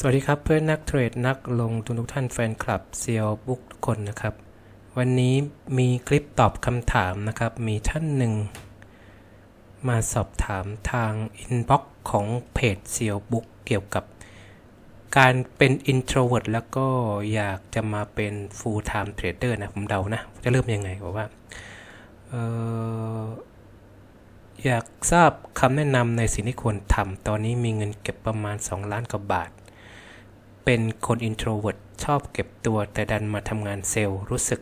สวัสดีครับเพื่อนนักเทรดนักลงทุนทุกท่านแฟนคลับเซียวบุ๊กทุกคนนะครับ วันนี้มีคลิปตอบคำถามนะครับ มีท่านหนึ่ง มาสอบถามทางอินบ็อกของเพจเซียวบุ๊กเกี่ยวกับ การเป็น introvert แล้วก็อยากจะมาเป็น full time trader นะ ผมเดานะ จะเริ่มยังไงบอกว่าอออยากทราบคำแนะนำในสิ่งที่ควรทำตอนนี้มีเงินเก็บประมาณ 2 ล้านกว่าบาท เป็นคน introvert ชอบเก็บตัวแต่ดันมาทำงานเซลล์รู้สึก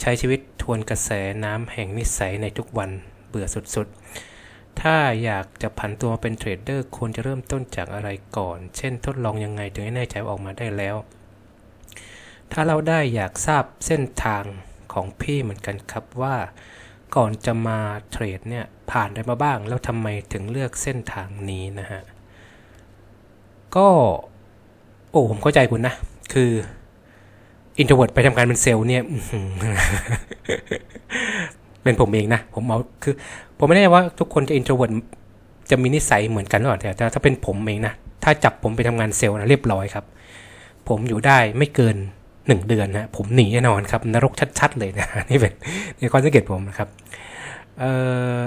ใช้ชีวิตทวนกระแสน้ำแห่งนิสัยในทุกวันเบื่อสุดๆ ถ้าอยากจะผันตัวมาเป็นเทรดเดอร์ควรจะเริ่มต้นจากอะไรก่อน เช่นทดลองยังไงถึงให้แน่ใจออกมาได้แล้ว ถ้าเราได้อยากทราบเส้นทางของพี่เหมือนกันครับว่า ก่อนจะมาเทรดเนี่ยผ่านอะไรมาบ้าง แล้วทำไมถึงเลือกเส้นทางนี้นะฮะก็ โอ้ผมเข้าใจคุณนะ คืออินโทรเวิร์ดไปทำงานเป็นเซลล์เนี่ยเป็นผมเองนะ ผมเอาคือ ผมไม่แน่ว่าทุกคนจะอินโทรเวิร์ดจะมีนิสัยเหมือนกันหรือเปล่าแต่ถ้าเป็นผมเองนะ ถ้าจับผมไปทำงานเซลล์นะเรียบร้อยครับ ผมอยู่ได้ไม่เกินหนึ่งเดือนนะผมหนีแน่นอนครับนรกชัด ๆ เลยนะนี่เป็นนี่ความสังเกตผมนะครับเอ่อ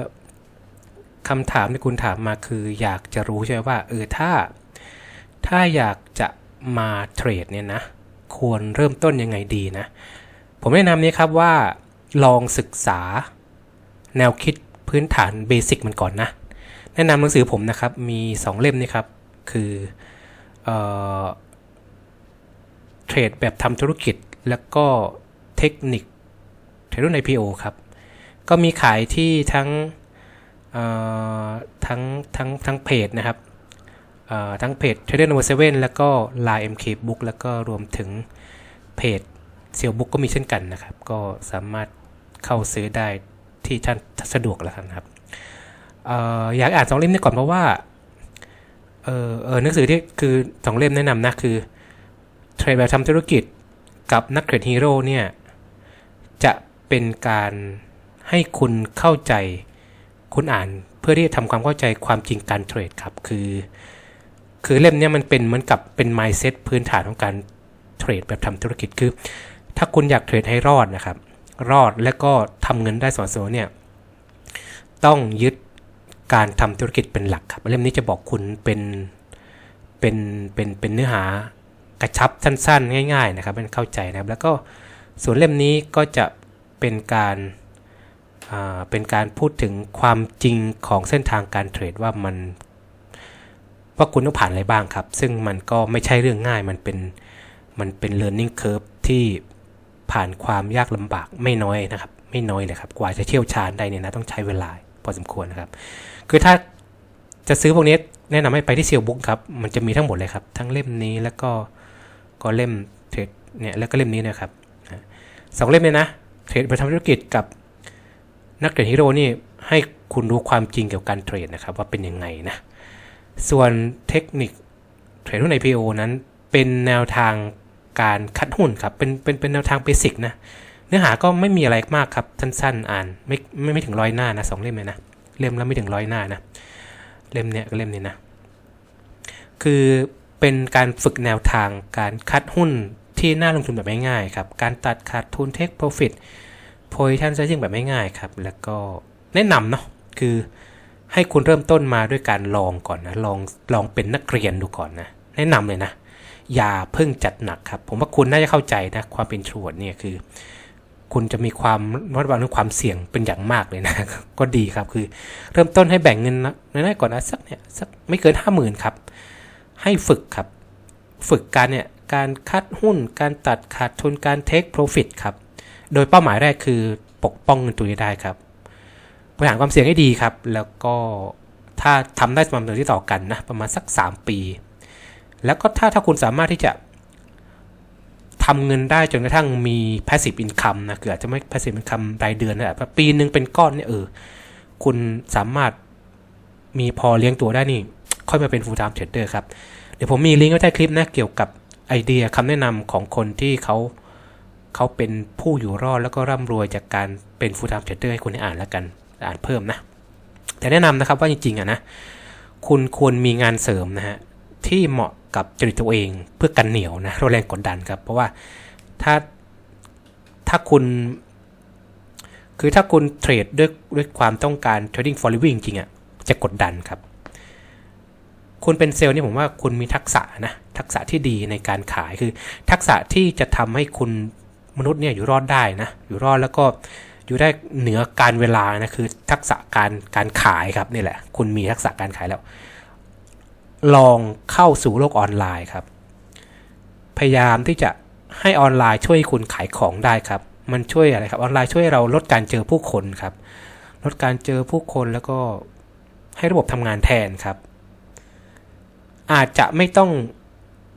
คำถามที่คุณถามมาคือ อยากจะรู้ใช่ไหมว่าเออถ้า ถ้าอยากจะ มาเทรดเนี่ยนะควรเริ่มต้นยังไงดีนะ ผมแนะนำนี้ครับว่าลองศึกษาแนวคิดพื้นฐานเบสิกมันก่อนนะ แนะนำหนังสือผมนะครับ มี 2 เล่มนี่ครับ คือเเทรดแบบทำธุรกิจแล้วก็เทคนิคเทรดรุ่น IPO ครับ ก็มีขายที่ทั้งทั้งทั้งทั้งเพจนะครับ ทั้งเพจ Trader Number 7แล้วก็ Line MK Book แล้วก็รวมถึงเพจเซียวบุ๊กก็มีเช่นกันนะครับ ก็สามารถเข้าซื้อได้ที่ท่านสะดวกแล้วครับอออยากอ่านสองเล่มนี้ก่อนเพราะว่าเออเออหนังสือที่คือสองเล่มแนะนำนะคือเทรดแบบทำธุรกิจกับนักเทรดฮีโร่เนี่ยจะเป็นการให้คุณเข้าใจ คุณอ่านเพื่อที่จะทำความเข้าใจความจริงการเทรดครับ คือ คือเล่มนี้มันเป็นเหมือนกับเป็น mindset พื้นฐานของการเทรดแบบทำธุรกิจคือ ถ้าคุณอยากเทรดให้รอดนะครับ รอดและก็ทำเงินได้สม่ำเสมอเนี่ยต้องยึดการทำธุรกิจเป็นหลักครับเล่มนี้จะบอกคุณเป็นเป็นเป็นเป็นเนื้อหากระชับสั้นๆ ง่าย ๆ นะครับเป็นเข้าใจนะครับ แล้วก็ส่วนเล่มนี้ก็จะเป็นการเป็นการพูดถึงความจริงของเส้นทางการเทรดว่ามัน ว่าคุณต้องผ่านอะไรบ้างครับ ซึ่งมันก็ไม่ใช่เรื่องง่าย มันเป็น มันเป็น learning curve ที่ผ่านความยากลำบากไม่น้อยนะครับ ไม่น้อยเลยครับ กว่าจะเชี่ยวชาญได้เนี่ยนะต้องใช้เวลาพอสมควรนะครับ คือถ้าจะซื้อพวกนี้แนะนำให้ไปที่เซียวบุ๊กครับ มันจะมีทั้งหมดเลยครับ ทั้งเล่มนี้แล้วก็ก็เล่มเทรดเนี่ยแล้วก็เล่มนี้นะครับสองเล่มเนี่ยนะเทรดไปทำธุรกิจกับนักเทรดฮีโร่นี่ให้คุณรู้ความจริงเกี่ยวกับการเทรดนะครับ ว่าเป็นยังไงนะ ส่วนเทคนิคเทรดหุ้น IPO นั้นเป็นแนวทางการคัดหุ้นครับ เป็นเป็นเป็นแนวทางเบสิกนะ เนื้อหาก็ไม่มีอะไรมากครับ สั้นๆ อ่านไม่ไม่ไม่ถึงร้อยหน้านะสองเล่มเลยนะ เล่มและไม่ถึงร้อยหน้านะ เล่มเนี้ยกับเล่มนี้นะ คือเป็นการฝึกแนวทางการคัดหุ้นที่น่าลงทุนแบบง่ายๆครับ การตัดขาดทุน take profit position sizing แบบง่ายๆครับ แล้วก็แนะนำเนาะ คือ ให้คุณเริ่มต้นมาด้วยการลองก่อนนะลองลองเป็นนักเรียนดูก่อนนะ แนะนำเลยนะ อย่าเพิ่งจัดหนักครับ ผมว่าคุณน่าจะเข้าใจนะความเป็นทรวดเนี่ยคือ คุณจะมีความระมัดระวังเรื่องความเสี่ยงเป็นอย่างมากเลยนะ ก็ดีครับคือ เริ่มต้นให้แบ่งเงินนะน้อยๆก่อนนะสักเนี่ยสักไม่เกินห้าหมื่นครับ ให้ฝึกครับ ฝึกการเนี่ยการคัดหุ้น การตัดขาดทุนการเทคโปรฟิตครับ โดยเป้าหมายแรกคือปกป้องเงินตัวได้ครับ บริหารความเสี่ยงให้ดีครับ แล้วก็ถ้าทำได้สม่ำเสมอที่ต่อกันนะประมาณสัก 3 ปี แล้วก็ถ้าถ้าคุณสามารถที่จะทำเงินได้จนกระทั่งมี passive income นะคืออาจจะไม่ passive income รายเดือนนะแต่ปีหนึ่งเป็นก้อนเนี่ยเออคุณสามารถมีพอเลี้ยงตัวได้นี่ ค่อยมาเป็น full time trader ครับ เดี๋ยวผมมีลิงก์ไว้ใต้คลิปนะเกี่ยวกับไอเดียคำแนะนำของคนที่เขาเขาเป็นผู้อยู่รอดแล้วก็ร่ำรวยจากการเป็น full time trader ให้คุณได้อ่านแล้วกัน อ่านเพิ่มนะ แต่แนะนำนะครับว่าจริงๆอะนะคุณควรมีงานเสริมนะฮะที่เหมาะกับจริตตัวเองเพื่อกันเหนียวนะลดแรงกดดันครับ เพราะว่าถ้าถ้าคุณ คือถ้าคุณเทรดด้วยด้วยความต้องการ trading for living จริงอะ่ะจะกดดันครับ คุณเป็นเซลล์นี่ผมว่าคุณมีทักษะนะทักษะที่ดีในการขายคือ ทักษะที่จะทำให้คุณมนุษย์เนี่ยอยู่รอดได้นะอยู่รอดแล้วก็ อยู่ได้เหนือการเวลานะคือทักษะการการขายครับนี่แหละ คุณมีทักษะการขายแล้ว ลองเข้าสู่โลกออนไลน์ครับ พยายามที่จะให้ออนไลน์ช่วยคุณขายของได้ครับ มันช่วยอะไรครับ ออนไลน์ช่วยเราลดการเจอผู้คนครับ ลดการเจอผู้คนแล้วก็ให้ระบบทำงานแทนครับ อาจจะไม่ต้อง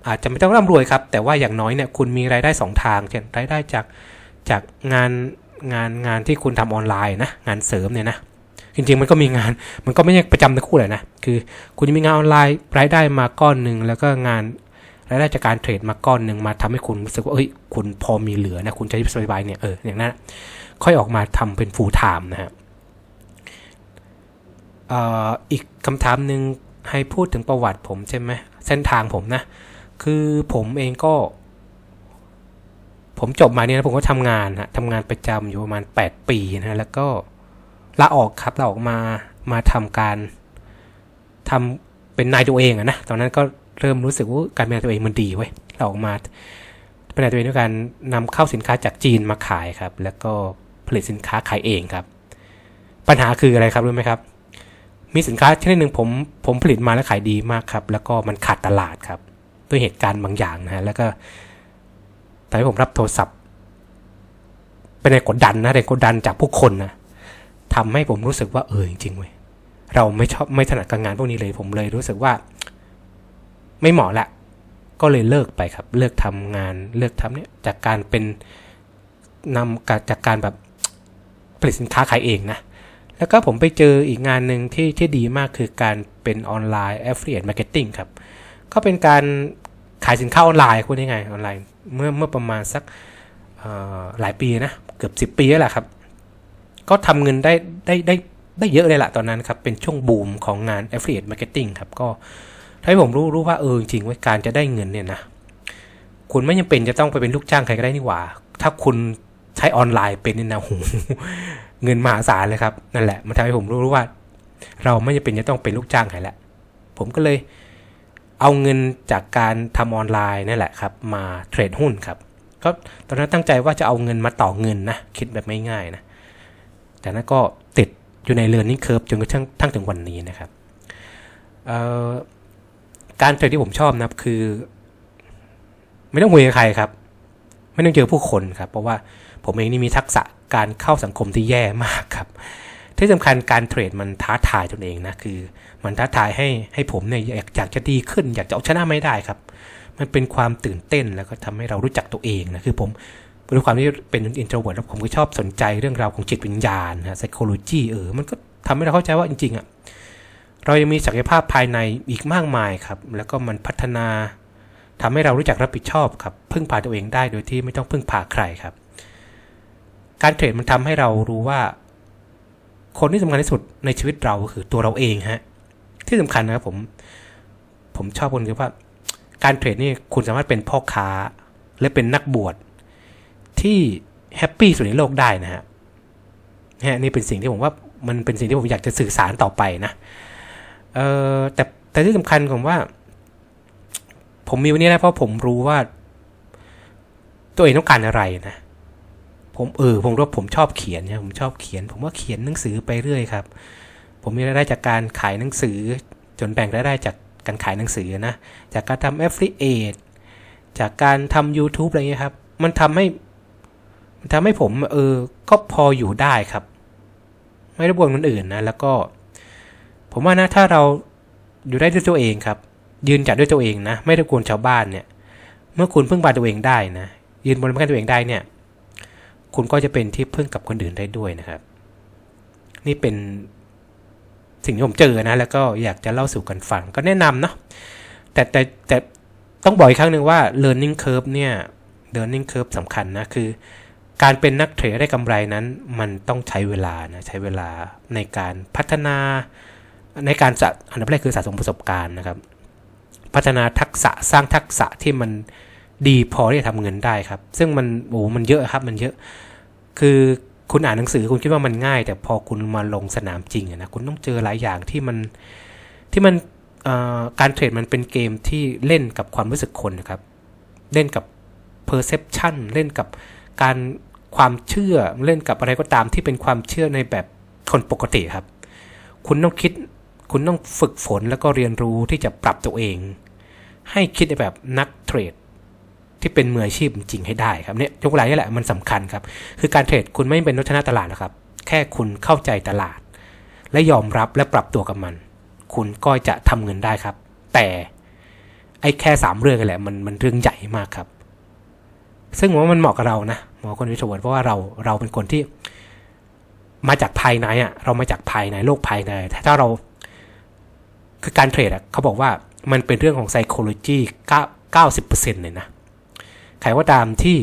อาจจะไม่ต้องร่ำรวยครับ แต่ว่าอย่างน้อยเนี่ยคุณมีรายได้ 2 ทางเช่นรายได้จากจากงาน งานงานที่คุณทำออนไลน์นะงานเสริมเนี่ยนะจริงๆมันก็มีงานมันก็ไม่ใช่ประจำทั้งคู่เลยนะคือคุณมีงานออนไลน์รายได้มาก้อนหนึ่งแล้วก็งานรายได้จากการเทรดมาก้อนหนึ่งมาทำให้คุณรู้สึกว่าเอ้ยคุณพอมีเหลือนะคุณจะสบายๆเนี่ยเอออย่างนั้นค่อยออกมาทำเป็น full time นะฮะอีกคำถามหนึ่งให้พูดถึงประวัติผมใช่ไหมเส้นทางผมนะ คือผมเองก็ ผมจบมาเนี่ยผมก็ทำงานฮะทำงานประจำอยู่ประมาณ 8 ปีนะแล้วก็ลาออกครับลาออกมามาทำการทำเป็นนายตัวเองอะนะตอนนั้นก็เริ่มรู้สึกว่าการเป็นนายตัวเองมันดีเว้ยเราออกมาเป็นนายตัวเองด้วยการนำเข้าสินค้าจากจีนมาขายครับ แล้วก็ผลิตสินค้าขายเองครับ ปัญหาคืออะไรครับรู้ไหมครับ มีสินค้าชนิดหนึ่งผมผมผลิตมาแล้วขายดีมากครับ แล้วก็มันขาดตลาดครับ ด้วยเหตุการณ์บางอย่างนะฮะแล้วก็ ตอนที่ผมรับโทรศัพท์ เป็นแรงกดดันนะแรงกดดันจากผู้คนนะทำให้ผมรู้สึกว่าเออจริงๆเว้ยเราไม่ชอบไม่ถนัดกับงานพวกนี้เลยผมเลยรู้สึกว่า ไม่เหมาะละ ก็เลยเลิกไปครับ เลิกทำงานเลิกทำเนี่ยจากการเป็นนำจากการแบบผลิตสินค้าขายเองนะแล้วก็ผมไปเจออีกงานหนึ่งที่ที่ดีมากคือการเป็นออนไลน์ affiliate marketing ครับ ก็เป็นการขายสินค้าออนไลน์คุณยังไงออนไลน์ เมื่อเมื่อประมาณสักหลายปีนะเกือบ 10 ปีแล้วแหละครับ ก็ทำเงินได้ได้ได้ได้เยอะเลยละตอนนั้นครับเป็นช่วงบูมของงาน affiliate marketing ครับก็ถ้าผมรู้รู้ว่าเออจริงว่าการจะได้เงินเนี่ยนะคุณไม่จำเป็นจะต้องไปเป็นลูกจ้างใครก็ได้นี่หว่า ถ้าคุณใช้ออนไลน์เป็นเนี่นะโหเงินมหาศาลเลยครับนั่นแหละมันทำให้ผมรู้รู้ว่า เราไม่จำเป็นจะต้องเป็นลูกจ้างใครละผมก็เลย เอาเงินจากการทำออนไลน์นั่แหละครับ มาเทรดหุ้นครับก็ตอนนั้นตั้งใจว่าจะเอาเงินมาต่อเงินนะคิดแบบไม่ง่ายนะแต่นั้นก็ติดอยู่ในเรือนนิ่งเคิร์ฟจนกระทั่งทั้งถึงวันนี้นะครับการเทรดที่ผมชอบนะคือ ไม่ต้องคุยกับใครครับ ไม่ต้องเจอผู้คนครับ เพราะว่าผมเองนี่มีทักษะการเข้าสังคมที่แย่มากครับ ที่สำคัญการเทรดมันท้าทายตนเองนะคือ มันท้าทายให้ให้ผมเนี่ยอยากอยากจะดีขึ้น อยากจะเอาชนะไม่ได้ครับ มันเป็นความตื่นเต้นแล้วก็ทำให้เรารู้จักตัวเองนะคือผมด้วยความที่เป็นอินโทรเวิร์ดแล้วผมก็ชอบสนใจเรื่องราวของจิตวิญญาณนะ psychology เออ มันก็ทำให้เราเข้าใจว่าจริงๆอะเรายังมีศักยภาพภายในอีกมากมายครับ แล้วก็มันพัฒนาทำให้เรารู้จักรับผิดชอบครับ พึ่งพาตัวเองได้โดยที่ไม่ต้องพึ่งพาใครครับ การเทรดมันทำให้เรารู้ว่า คนที่สำคัญที่สุดในชีวิตเราคือตัวเราเองฮะ ที่สำคัญนะครับผม ผมชอบคนคือว่า การเทรดนี่คุณสามารถเป็นพ่อค้า และเป็นนักบวชที่แฮปปี้สุดในโลกได้นะฮะนี่เป็นสิ่งที่ผมว่ามันเป็นสิ่งที่ผมอยากจะสื่อสารต่อไปนะ เออแต่แต่ที่สำคัญผมว่า ผมมีวันนี้นะเพราะผมรู้ว่า ตัวเองต้องการอะไรนะ ผมเออผมรู้ว่าผมชอบเขียนนี่ยผมชอบเขียน ผมว่าเขียนหนังสือไปเรื่อยครับ ผมมีรายได้จากการขายหนังสือ จนแบ่งรายได้จากการขายหนังสือนะ จากการทำ affiliate จากการทำ YouTube อะไรเงี้ยครับ มันทำให้มันทำให้ผมเออก็พออยู่ได้ครับ ไม่รบกวนคนอื่นนะ แล้วก็ ผมว่านะถ้าเราอยู่ได้ด้วยตัวเองครับ ยืนจัดด้วยตัวเองนะ ไม่รบกวนชาวบ้านเนี่ย เมื่อคุณพึ่งพาตัวเองได้นะ ยืนบนพื้นตัวเองได้เนี่ย คุณก็จะเป็นที่พึ่งกับคนอื่นได้ด้วยนะครับ นี่เป็นสิ่งที่ผมเจอนะ แล้วก็อยากจะเล่าสู่กันฟังก็แนะนำเนาะแต่แต่แต่ต้องบอกอีกครั้งหนึ่งว่า learning curve เนี่ย learning curve สำคัญนะ คือ การเป็นนักเทรดได้กำไรนั้น มันต้องใช้เวลานะ ใช้เวลาในการพัฒนาในการสะอันดับแรกคือสะสมประสบการณ์นะครับ พัฒนาทักษะสร้างทักษะที่มันดีพอที่จะทำเงินได้ครับ ซึ่งมันโอ้มันเยอะครับมันเยอะ คือคุณอ่านหนังสือคุณคิดว่ามันง่าย แต่พอคุณมาลงสนามจริงนะคุณต้องเจอหลายอย่างที่มันที่มันการเทรดมันเป็นเกมที่เล่นกับความรู้สึกคนนะครับ เล่นกับ perception เล่นกับการความเชื่อเล่นกับอะไรก็ตามที่เป็นความเชื่อในแบบคนปกติครับ คุณต้องคิด คุณต้องฝึกฝนแล้วก็เรียนรู้ที่จะปรับตัวเอง ให้คิดในแบบนักเทรด ที่เป็นมืออาชีพจริงให้ได้ครับเนี่ยยกตัวอย่างนี่แหละมันสำคัญครับ คือการเทรดคุณไม่เป็นนักชนะตลาดนะครับ แค่คุณเข้าใจตลาด และยอมรับและปรับตัวกับมัน คุณก็จะทำเงินได้ครับ แต่ไอ้แค่สามเรื่องนี่แหละมันมันเรื่องใหญ่มากครับ ซึ่งผมว่ามันเหมาะกับเรานะหมาะกับคนวิทยาเพราะว่าเราเราเป็นคนที่มาจากภายในอะเรามาจากภายในโลกภายในถ้าเราคือการเทรดอะเขาบอกว่ามันเป็นเรื่องของ psychology 90%เลยนะ ใครว่าตามที่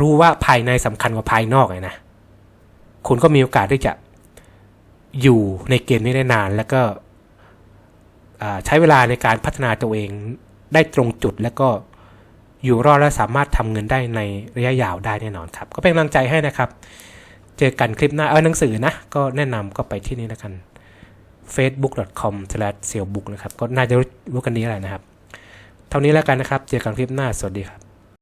รู้ว่าภายในสำคัญกว่าภายนอกเลยนะ คุณก็มีโอกาสที่จะอยู่ในเกมนี้ได้นาน แล้วก็ใช้เวลาในการพัฒนาตัวเองได้ตรงจุดแล้วก็อยู่รอดและสามารถทำเงินได้ในระยะยาวได้แน่นอนครับ ก็เป็นกำลังใจให้นะครับ เจอกันคลิปหน้าเออหนังสือนะ ก็แนะนำก็ไปที่นี่แล้วกัน facebook.com/sellbook นะครับ ก็น่าจะรู้กันนี้แหละนะครับ เท่านี้แล้วกันนะครับ เจอกันคลิปหน้า สวัสดีครับ